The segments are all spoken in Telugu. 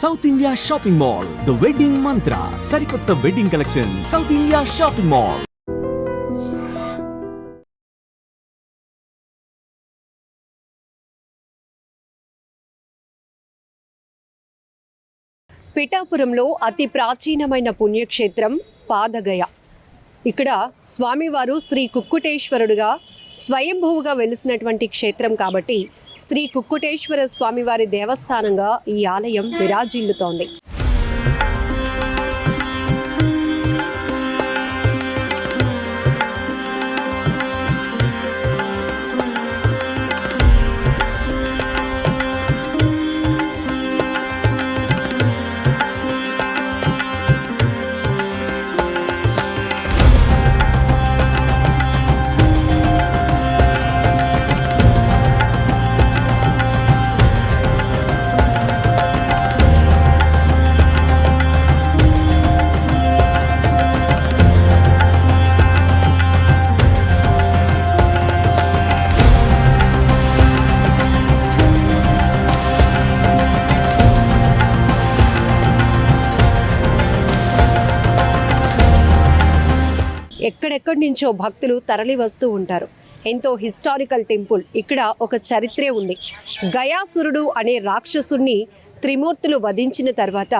South India shopping mall the wedding mantra సరికొత్త wedding collection South India shopping mall పిఠాపురంలో అతి ప్రాచీనమైన పుణ్యక్షేత్రం పాదగయ. ఇక్కడ స్వామివారు శ్రీ కుక్కుటేశ్వరుడుగా స్వయంభువుగా వెలిసినటువంటి క్షేత్రం కాబట్టి శ్రీ కుక్కుటేశ్వర స్వామివారి దేవస్థానంగా ఈ ఆలయం విరాజిల్లుతోంది. ఎక్కడెక్కడి నుంచో భక్తులు తరలి వస్తూ ఉంటారు. ఎంతో హిస్టారికల్ టెంపుల్. ఇక్కడ ఒక చరిత్రే ఉంది. గయాసురుడు అనే రాక్షసుణ్ణి త్రిమూర్తులు వధించిన తర్వాత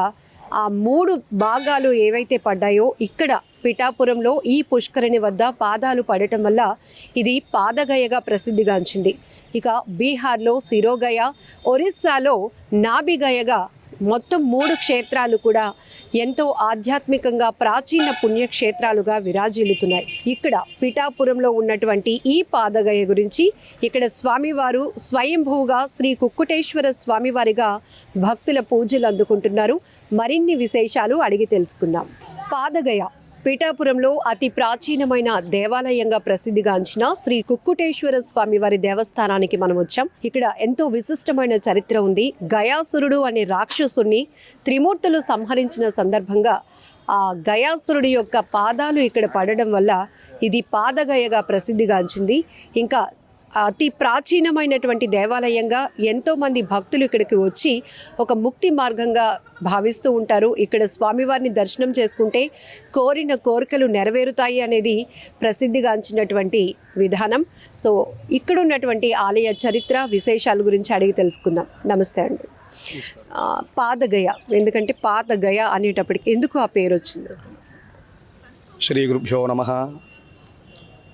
ఆ మూడు భాగాలు ఏవైతే పడ్డాయో ఇక్కడ పిఠాపురంలో ఈ పుష్కరిణి వద్ద పాదాలు పడటం వల్ల ఇది పాదగయగా ప్రసిద్ధిగాంచింది. ఇక బీహార్లో సిరోగయ ఒరిస్సాలో నాభిగయగా మొత్తం మూడు క్షేత్రాలు కూడా ఎంతో ఆధ్యాత్మికంగా ప్రాచీన పుణ్యక్షేత్రాలుగా విరాజిల్లుతున్నాయి. ఇక్కడ పిఠాపురంలో ఉన్నటువంటి ఈ పాదగయ గురించి ఇక్కడ స్వామివారు స్వయంభూగా శ్రీ కుక్కుటేశ్వర స్వామివారిగా భక్తుల పూజలు అందుకుంటున్నారు. మరిన్ని విశేషాలు అడిగి తెలుసుకుందాం. పాదగయ పీఠాపురంలో అతి ప్రాచీనమైన దేవాలయంగా ప్రసిద్ధిగాంచిన శ్రీ కుక్కుటేశ్వర స్వామి వారి దేవస్థానానికి మనం వచ్చాం. ఇక్కడ ఎంతో విశిష్టమైన చరిత్ర ఉంది. గయాసురుడు అనే రాక్షసుని త్రిమూర్తులు సంహరించిన సందర్భంగా ఆ గయాసురుడి యొక్క పాదాలు ఇక్కడ పడడం వల్ల ఇది పాదగయగా ప్రసిద్ధిగాంచింది. ఇంకా అతి ప్రాచీనమైనటువంటి దేవాలయంగా ఎంతో మంది భక్తులు ఇక్కడికి వచ్చి ఒక ముక్తి మార్గంగా భావిస్తూ ఉంటారు. ఇక్కడ స్వామివారిని దర్శనం చేసుకుంటే కోరిన కోరికలు నెరవేరుతాయి అనేది ప్రసిద్ధిగాంచినటువంటి విధానం. సో ఇక్కడ ఉన్నటువంటి ఆలయ చరిత్ర విశేషాల గురించి అడిగి తెలుసుకుందాం. నమస్తే అండి. పాదగయ. ఎందుకంటే పాతగయ అనేటప్పటికి ఎందుకు ఆ పేరు వచ్చింది శ్రీ గురుభ్యో నమ.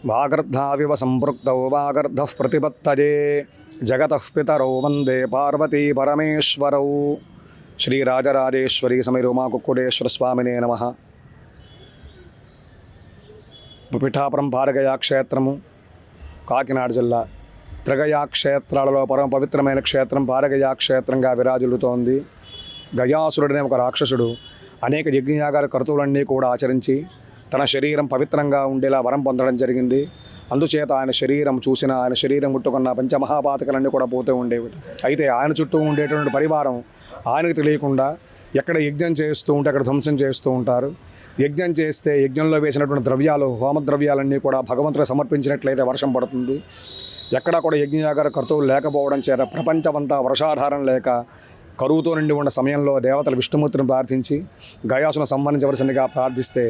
వాగర్ధావివ సంపృక్తౌ వాగర్ధ ప్రతిపత్తజే జగతః పితరౌ వందే పార్వతీ పరమేశ్వరౌ. శ్రీరాజరాజేశ్వరీ సమీరు మా కుక్కుడేశ్వర స్వామినే నమ. పిఠాపురం పారగయా క్షేత్రము కాకినాడ జిల్లా. త్రిగయా క్షేత్రాలలో పరమ పవిత్రమైన క్షేత్రం పారగయా క్షేత్రంగా విరాజిల్లుతోంది. గయాసురుడనే ఒక రాక్షసుడు అనేక యజ్ఞయాగాల కర్తువులన్నీ కూడా ఆచరించి తన శరీరం పవిత్రంగా ఉండేలా వరం పొందడం జరిగింది. అందుచేత ఆయన శరీరం చూసిన ఆయన శరీరం ముట్టుకున్న పంచమహాపాతకలన్నీ కూడా పోతూ ఉండేవి. అయితే ఆయన చుట్టూ ఉండేటువంటి పరివారం ఆయనకు తెలియకుండా ఎక్కడ యజ్ఞం చేస్తూ ఉంటే అక్కడ ధ్వంసం చేస్తూ ఉంటారు. యజ్ఞం చేస్తే యజ్ఞంలో వేసినటువంటి ద్రవ్యాలు హోమ ద్రవ్యాలన్నీ కూడా భగవంతుడు సమర్పించినట్లయితే వర్షం పడుతుంది. ఎక్కడా కూడా యజ్ఞయాగార కర్తవులు లేకపోవడం చేత ప్రపంచమంతా వర్షాధారం లేక కరువుతో నిండి ఉన్న సమయంలో దేవతలు విష్ణుమూర్తిని ప్రార్థించి గయాసును సంహరించవలసిందిగా ప్రార్థిస్తే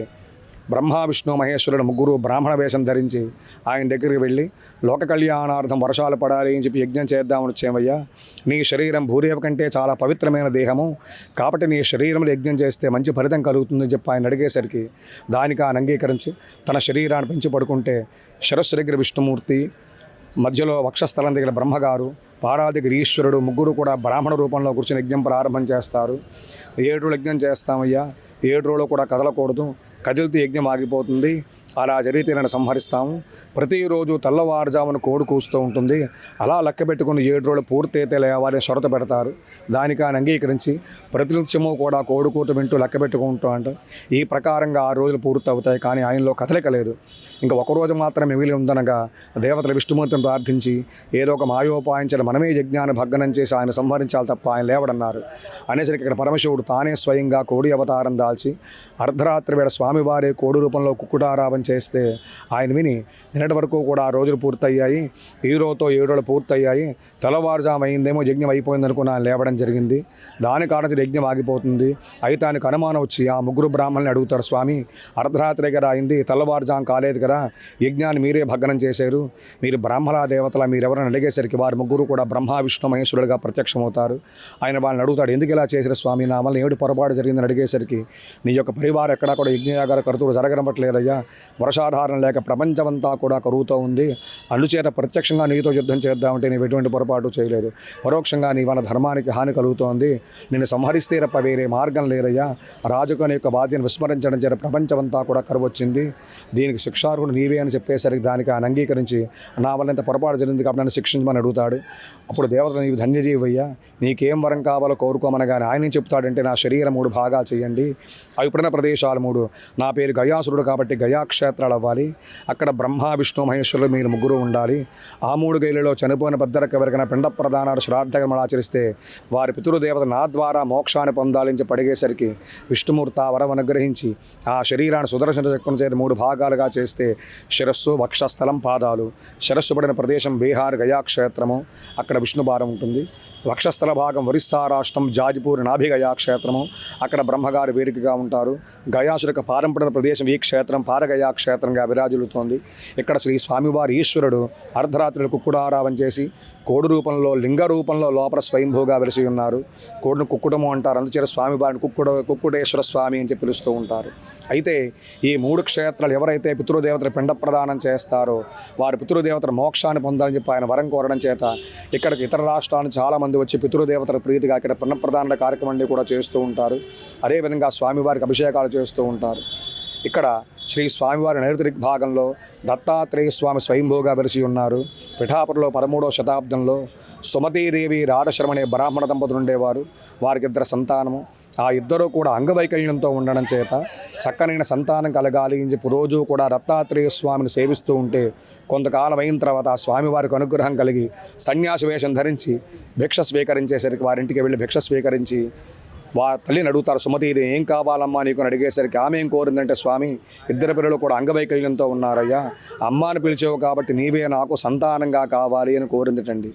బ్రహ్మ విష్ణు మహేశ్వరుడు ముగ్గురు బ్రాహ్మణ వేషం ధరించి ఆయన దగ్గరికి వెళ్ళి లోక కళ్యాణార్థం వర్షాలు పడాలి అని చెప్పి యజ్ఞం చేద్దామని వచ్చేవయ్యా నీ శరీరం భూదేవ కంటే చాలా పవిత్రమైన దేహము. కాబట్టి నీ శరీరంలో యజ్ఞం చేస్తే మంచి ఫలితం కలుగుతుందని చెప్పి ఆయన అడిగేసరికి దానికి ఆయన అంగీకరించి తన శరీరాన్ని పెంచి పడుకుంటే శిరస్సు దగ్గర విష్ణుమూర్తి మధ్యలో వక్షస్థలం దగ్గర బ్రహ్మగారు పారా ఈశ్వరుడు ముగ్గురు కూడా బ్రాహ్మణ రూపంలో కూర్చొని యజ్ఞం ప్రారంభం చేస్తారు. ఏడు యజ్ఞం చేస్తామయ్యా. ఏడు రోజులు కూడా కదలకూడదు. కదిలితే యజ్ఞం ఆగిపోతుంది. అలా జరిగితే సంహరిస్తాము. ప్రతిరోజు తెల్లవారుజామున కోడి కూస్తూ ఉంటుంది. అలా లెక్క పెట్టుకుని ఏడు రోజులు పూర్తి అయితే లేవాలని షరత పెడతారు. దానికి ఆయన అంగీకరించి ప్రతినిత్యము కూడా కోడి కూత వింటూ లెక్క పెట్టుకుంటూ అంట ఈ ప్రకారంగా ఆ రోజులు పూర్తి అవుతాయి కానీ ఆయనలో కదలిక లేదు. ఇంకా ఒకరోజు మాత్రం మిగిలి ఉందనగా దేవతల విష్ణుమూర్తిని ప్రార్థించి ఏదో ఒక మాయోపాయించిన మనమే యజ్ఞాన్ని భగ్నం చేసి ఆయన సంహరించాలి తప్ప ఆయన లేవడన్నారు. అనేసరికి ఇక్కడ పరమశివుడు తానే స్వయంగా కోడి అవతారం దాల్చి అర్ధరాత్రి వేళ స్వామివారే కోడి రూపంలో కుక్కుటారావం చేస్తే ఆయన విని నిన్నటి వరకు కూడా ఆ రోజులు పూర్తయ్యాయి. ఈ రోజుతో ఏడు రోజులు పూర్తయ్యాయి. తెల్లవారుజాము అయిందేమో యజ్ఞం అయిపోయింది అనుకుని ఆయన లేవడం జరిగింది. దాని కారణం యజ్ఞం ఆగిపోతుంది. అయితే ఆయనకు అనుమానం వచ్చి ఆ ముగ్గురు బ్రాహ్మణుని అడుగుతారు స్వామి అర్ధరాత్రి కదా అయింది. తెల్లవారుజాం కాలేదు కదా. యజ్ఞాన్ని మీరే భగ్నం చేశారు. మీరు బ్రాహ్మణ దేవతల మీరెవరైనా అడిగేసరికి వారు ముగ్గురు కూడా బ్రహ్మ విష్ణు మహేశ్వరుడుగా ప్రత్యక్షమవుతారు. ఆయన వాళ్ళని అడుగుతాడు ఎందుకు ఇలా చేశారు స్వామి? నా వల్ల ఏమిటి పొరపాటు జరిగిందని అడిగేసరికి నీ యొక్క పరివారం ఎక్కడా కూడా యజ్ఞయాగార కరుతులు జరగనట్లేదయ్యా వర్షాధారం లేక ప్రపంచమంతా కూడా కరుగుతూ ఉంది. అందుచేత ప్రత్యక్షంగా నీతో యుద్ధం చేద్దామంటే నీవు ఎటువంటి పొరపాటు చేయలేదు. పరోక్షంగా నీ మన ధర్మానికి హాని కలుగుతోంది. నిన్ను సంహరిస్తే తప్ప వేరే మార్గం లేదయ్యా. రాజుకొని యొక్క బాధ్యను విస్మరించడం చేత ప్రపంచమంతా కూడా కరువచ్చింది. దీనికి శిక్షార్హుడు నీవే అని చెప్పేసరికి దానికి ఆయన అంగీకరించి నా వల్ల ఇంత పొరపాటు జరిగింది కాబట్టి నన్ను శిక్షించమని అడుగుతాడు. అప్పుడు దేవతలు నీవు ధన్యజీవయ్యా నీకేం వరం కావాలో కోరుకోమనగానే ఆయన చెప్తాడంటే నా శరీరం మూడు భాగాలు చేయండి. అవి ప్రదేశాలు మూడు. నా పేరు గయాసురుడు కాబట్టి గయాక్షేత్రాలు అవ్వాలి. అక్కడ బ్రహ్మ విష్ణు మహేశ్వరులు మీరు ముగ్గురు ఉండాలి. ఆ మూడు గైలలో చనిపోయిన పెద్దలకు ఎవరికైనా పిండ ప్రధానాలు శ్రాద్ధకర్మలు ఆచరిస్తే వారి పితృదేవత నా ద్వారా మోక్షాన్ని పొందాలించి పడిగేసరికి విష్ణుమూర్తి ఆ వరం అనుగ్రహించి ఆ శరీరాన్ని సుదర్శన చక్రం చేత మూడు భాగాలుగా చేస్తే శిరస్సు వక్షస్థలం పాదాలు. శిరస్సు పడిన ప్రదేశం బీహార్ గయాక్షేత్రము అక్కడ విష్ణుభారం ఉంటుంది. వక్షస్థల భాగం ఒరిస్సా రాష్ట్రం జాజిపూర్ నాభిగయా క్షేత్రము. అక్కడ బ్రహ్మగారి వేదికగా ఉంటారు. గయాసురక పారంపడిన ప్రదేశం ఈ క్షేత్రం పారగయా క్షేత్రంగా విరాజిల్లుతోంది. ఇక్కడ శ్రీ స్వామివారి ఈశ్వరుడు అర్ధరాత్రులు కుక్కుడారావం చేసి కోడి రూపంలో లింగ రూపంలో లోపల స్వయంభూగా వెలిసి ఉన్నారు. కోడిని కుక్కుటము అంటారు. అందుచేత స్వామివారిని కుక్కుడ కుక్కుటేశ్వర స్వామి అని చెప్పి పిలుస్తూ ఉంటారు. అయితే ఈ మూడు క్షేత్రాలు ఎవరైతే పితృదేవతలు పిండ ప్రదానం చేస్తారో వారి పితృదేవతల మోక్షాన్ని పొందాలని చెప్పి ఆయన వరం కోరడం చేత ఇక్కడికి ఇతర రాష్ట్రాలను చాలామంది చాలామంది వచ్చి పితృదేవతల ప్రీతిగా ఇక్కడ పిండ కార్యక్రమాన్ని కూడా చేస్తూ ఉంటారు. అదేవిధంగా స్వామివారికి అభిషేకాలు చేస్తూ ఉంటారు. ఇక్కడ శ్రీ స్వామివారి నైరుతి భాగంలో దత్తాత్రేయ స్వామి స్వయంభూగా వెలిసి ఉన్నారు. పిఠాపురలో పదమూడవ శతాబ్దంలో సుమతీదేవి రాధశర్మ అనే బ్రాహ్మణ దంపతులు ఉండేవారు. వారికిద్దరు సంతానము ఆ ఇద్దరు కూడా అంగవైకల్యంతో ఉండడం చేత చక్కనైన సంతానం కలగాలి అని చెప్పి రోజు కూడా దత్తాత్రేయ స్వామిని సేవిస్తూ ఉంటే కొంతకాలం అయిన తర్వాత ఆ స్వామివారికి అనుగ్రహం కలిగి సన్యాసి వేషం ధరించి భిక్ష స్వీకరించేసరికి వారింటికి వెళ్ళి భిక్ష స్వీకరించి వా తల్లిని అడుగుతారు సుమతి ఇది ఏం కావాలమ్మా నీకు? అని అడిగేసరికి ఆమె ఏం కోరిందంటే స్వామి ఇద్దరు పిల్లలు కూడా అంగవైకల్యంతో ఉన్నారయ్యా. అమ్మాని పిలిచావు కాబట్టి నీవే నాకు సంతానంగా కావాలి అని కోరిందటండి.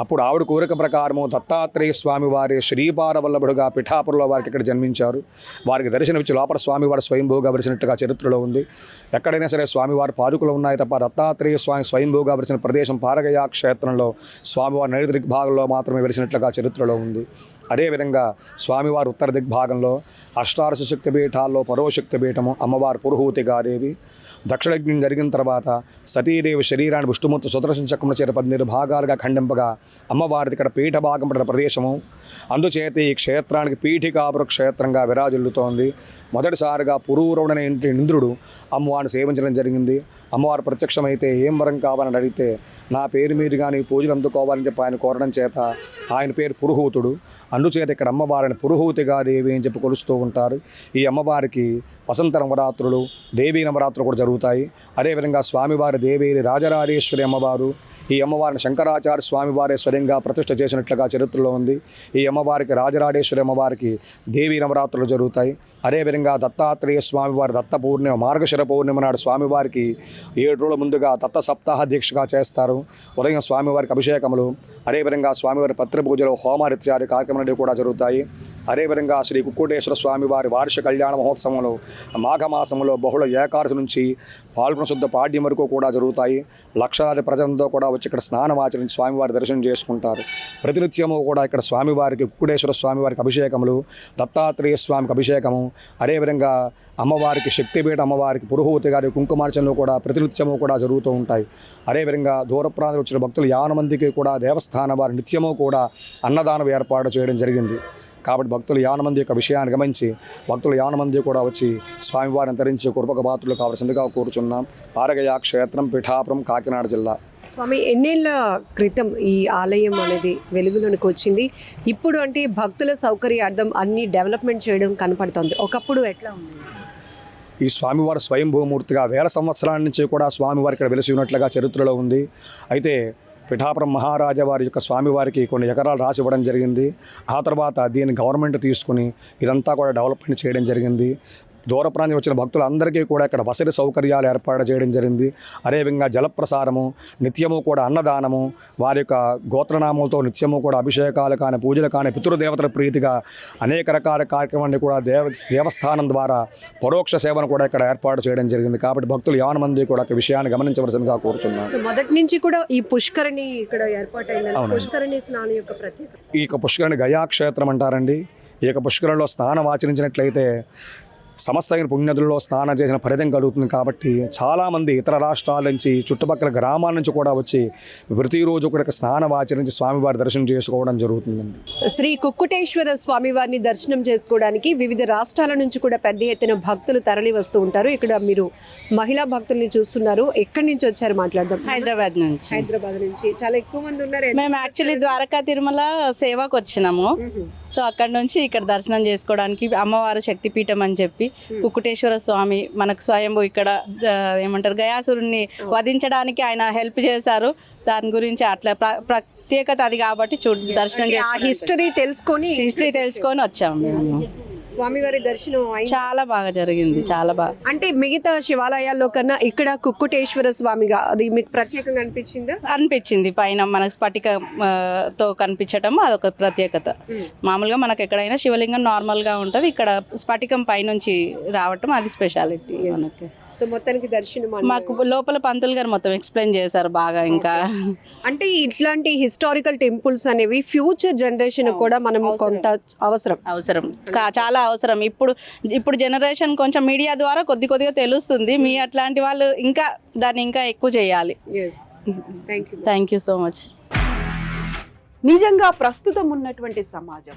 అప్పుడు ఆవిడ కోరిక ప్రకారము దత్తాత్రేయ స్వామి వారి శ్రీపారవల్లభుడుగా పిఠాపురంలో వారికి ఇక్కడ జన్మించారు. వారికి దర్శనమిచ్చి లోపల స్వామివారు స్వయంభూగా వరిసినట్టుగా చరిత్రలో ఉంది. ఎక్కడైనా సరే స్వామివారి పాదుకులు ఉన్నాయి తప్ప దత్తాత్రేయ స్వామి స్వయంభూగా వరిసిన ప్రదేశం పారగయా క్షేత్రంలో స్వామివారి నైరుతి దిగ్భాగంలో మాత్రమే వెలిసినట్లుగా చరిత్రలో ఉంది. అదేవిధంగా స్వామివారి ఉత్తర దిగ్భాగంలో అష్టారస శక్తి పీఠాల్లో పరోశక్తి పీఠము అమ్మవారు పురుహూతి గాదేవి దక్షిణయజ్ఞం జరిగిన తర్వాత సతీదేవి శరీరాన్ని విష్ణుమూర్తి సుదర్శన చక్రముల చేత పద్దెనిమిది భాగాలుగా ఖండింపగా అమ్మవారిది ఇక్కడ పీఠ భాగం పడిన ప్రదేశము. అందుచేత ఈ క్షేత్రానికి పీఠికాపుర క్షేత్రంగా విరాజిల్లుతోంది. మొదటిసారిగా పురూరవుడనే ఇంటి ఇంద్రుడు అమ్మవారిని సేవించడం జరిగింది. అమ్మవారు ప్రత్యక్షమైతే ఏం వరం కావాలని అడిగితే నా పేరు మీద కానీ పూజలు అందుకోవాలని చెప్పి ఆయన కోరడం చేత ఆయన పేరు పురుహూతుడు. అందుచేత ఇక్కడ అమ్మవారిని పురుహూతిగా దేవి అని చెప్పి కొలుస్తూ ఉంటారు. ఈ అమ్మవారికి వసంత నవరాత్రులు దేవీ నవరాత్రులు కూడా జరుగుతాయి. అదేవిధంగా స్వామివారి దేవేరి రాజరాజేశ్వరి అమ్మవారు ఈ అమ్మవారిని శంకరాచార్య స్వామివారి స్వయంగా ప్రతిష్ఠ చేసినట్లుగా చరిత్రలో ఉంది. ఈ అమ్మవారికి రాజరాజేశ్వరి అమ్మవారికి దేవీ నవరాత్రులు జరుగుతాయి. అదేవిధంగా దత్తాత్రేయ స్వామివారి దత్త పూర్ణిమ మార్గశిర పౌర్ణిమ నాడు స్వామివారికి ఏడు రోజుల ముందుగా దత్త సప్తాహ దీక్షగా చేస్తారు. ఉదయం స్వామివారికి అభిషేకములు. అదేవిధంగా స్వామివారి పత్రి పూజలు హోమారిత్యాది కార్యక్రమాలు కూడా జరుగుతాయి. అదేవిధంగా శ్రీ కుక్కుటేశ్వర స్వామి వారి వార్షిక కళ్యాణ మహోత్సవంలో మాఘమాసంలో బహుళ ఏకాదశి నుంచి పాల్గొన శుద్ధ పాడ్యం వరకు కూడా జరుగుతాయి. లక్షలాది ప్రజలతో కూడా వచ్చి ఇక్కడ స్నానం ఆచరించి స్వామివారి దర్శనం చేసుకుంటారు. ప్రతినిత్యము కూడా ఇక్కడ స్వామివారికి కుక్కుటేశ్వర స్వామివారికి అభిషేకములు దత్తాత్రేయ స్వామికి అభిషేకము అదేవిధంగా అమ్మవారికి శక్తిపీఠ అమ్మవారికి పురుహూతి గారి కుంకుమార్చనలు కూడా ప్రతినిత్యము కూడా జరుగుతూ ఉంటాయి. అదేవిధంగా దూర ప్రాంతాలు వచ్చిన భక్తులు యానమందికి కూడా దేవస్థానం వారి నిత్యము కూడా అన్నదానం ఏర్పాటు చేయడం జరిగింది. కాబట్టి భక్తులు యావన మంది యొక్క విషయాన్ని గమనించి భక్తులు యావన మంది కూడా వచ్చి స్వామివారిని ధరించి కుర్పక పాత్రలు కావలసిందిగా కోరుచున్నాం. పారగయ క్షేత్రం పిఠాపురం కాకినాడ జిల్లా. స్వామి ఎన్నేళ్ళ క్రితం ఈ ఆలయం అనేది వెలుగులోనికి వచ్చింది. ఇప్పుడు అంటే భక్తుల సౌకర్యార్థం అన్ని డెవలప్మెంట్ చేయడం కనపడుతుంది. ఒకప్పుడు ఎట్లా ఉంది? ఈ స్వామివారు స్వయంభూమూర్తిగా వేల సంవత్సరాల నుంచి కూడా స్వామివారి ఇక్కడ వెలిసి ఉన్నట్లుగా చరిత్రలో ఉంది. అయితే పిఠాపురం మహారాజా వారి యొక్క స్వామివారికి కొన్ని ఎకరాలు రాసి ఇవ్వడం జరిగింది. ఆ తర్వాత దీన్ని గవర్నమెంట్ తీసుకుని ఇదంతా కూడా డెవలప్మెంట్ చేయడం జరిగింది. దూర ప్రాంతం వచ్చిన భక్తులందరికీ కూడా ఇక్కడ వసతి సౌకర్యాలు ఏర్పాటు చేయడం జరిగింది. అదేవిధంగా జలప్రసారము నిత్యము కూడా అన్నదానము వారి యొక్క గోత్రనామాలతో నిత్యము కూడా అభిషేకాలు కానీ పూజలు కానీ పితృదేవతల ప్రీతిగా అనేక రకాల కార్యక్రమాన్ని కూడా దేవ దేవస్థానం ద్వారా పరోక్ష సేవను కూడా ఇక్కడ ఏర్పాటు చేయడం జరిగింది. కాబట్టి భక్తులు యావన మంది కూడా విషయాన్ని గమనించవలసిందిగా కోరుతున్నాను మొదటి నుంచి కూడా ఈ పుష్కరిణి ఇక్కడ ఏర్పాటైంది పుష్కరిణి స్నానం యొక్క ఈ యొక్క పుష్కరిణి గయా క్షేత్రం అంటారండి. ఈ యొక్క పుష్కరంలో స్నానం ఆచరించినట్లయితే సమస్తమైన పుణ్యదుల్లో స్నానం చేసిన ఫలితం కలుగుతుంది కాబట్టి చాలామంది ఇతర రాష్ట్రాల నుంచి చుట్టుపక్కల గ్రామాల నుంచి కూడా వచ్చి ప్రతిరోజు కూడా స్నానం ఆచరించి స్వామివారి దర్శనం చేసుకోవడం జరుగుతుందండి. శ్రీ కుక్కుటేశ్వర స్వామి వారిని దర్శనం చేసుకోవడానికి వివిధ రాష్ట్రాల నుంచి కూడా పెద్ద ఎత్తున భక్తులు తరలి వస్తూ ఉంటారు. ఇక్కడ మీరు మహిళా భక్తుల్ని చూస్తున్నారు. ఎక్కడి నుంచి వచ్చారు మాట్లాడదాం. హైదరాబాద్ నుంచి. హైదరాబాద్ నుంచి. చాలా ఎక్కువ మంది ఉన్నారు. మేము యాక్చువల్లీ ద్వారకా తిరుమల సేవకు వచ్చినాము. సో అక్కడ నుంచి ఇక్కడ దర్శనం చేసుకోవడానికి అమ్మవారు శక్తిపీఠం అని చెప్పి కుక్కుటేశ్వర స్వామి మనకు స్వయంభూ ఇక్కడ ఏమంటారు గయాసురుణ్ణి వధించడానికి ఆయన హెల్ప్ చేశారు. దాని గురించి అట్లా ప్ర- ప్రత్యేకత అది కాబట్టి చూ దర్శనం హిస్టరీ తెలుసుకొని హిస్టరీ తెలుసుకొని వచ్చాము మేము. స్వామివారి దర్శనం చాలా బాగా జరిగింది చాలా బాగా. అంటే మిగతా శివాలయాల్లో కన్నా ఇక్కడ కుక్కుటేశ్వర స్వామిగా అది మీకు ప్రత్యేకంగా అనిపించిందా? అనిపించింది పైన మనకు స్ఫటిక ఆ, తో కనిపించటం అదొక ప్రత్యేకత. మామూలుగా మనకు ఎక్కడైనా శివలింగం నార్మల్గా ఉంటుంది ఇక్కడ స్ఫటికం పైనుంచి రావటం అది స్పెషాలిటీ మనకి. సో మొత్తానికి దర్శనం మాకు లోపల పంతులు గారు మొత్తం ఎక్స్ప్లెయిన్ చేశారు బాగా ఇంకా. అంటే ఇట్లాంటి హిస్టారికల్ టెంపుల్స్ అనేవి ఫ్యూచర్ జనరేషన్ కూడా మనం కొంత అవసరం. అవసరం. చాలా అవసరం. ఇప్పుడు ఇప్పుడు జనరేషన్ కొంచెం మీడియా ద్వారా కొద్ది కొద్దిగా తెలుస్తుంది. మీ అట్లాంటి వాళ్ళు ఇంకా దాన్ని ఇంకా ఎక్కువ చేయాలి. Thank you thank you so much నిజంగా ప్రస్తుతం ఉన్నటువంటి సమాజం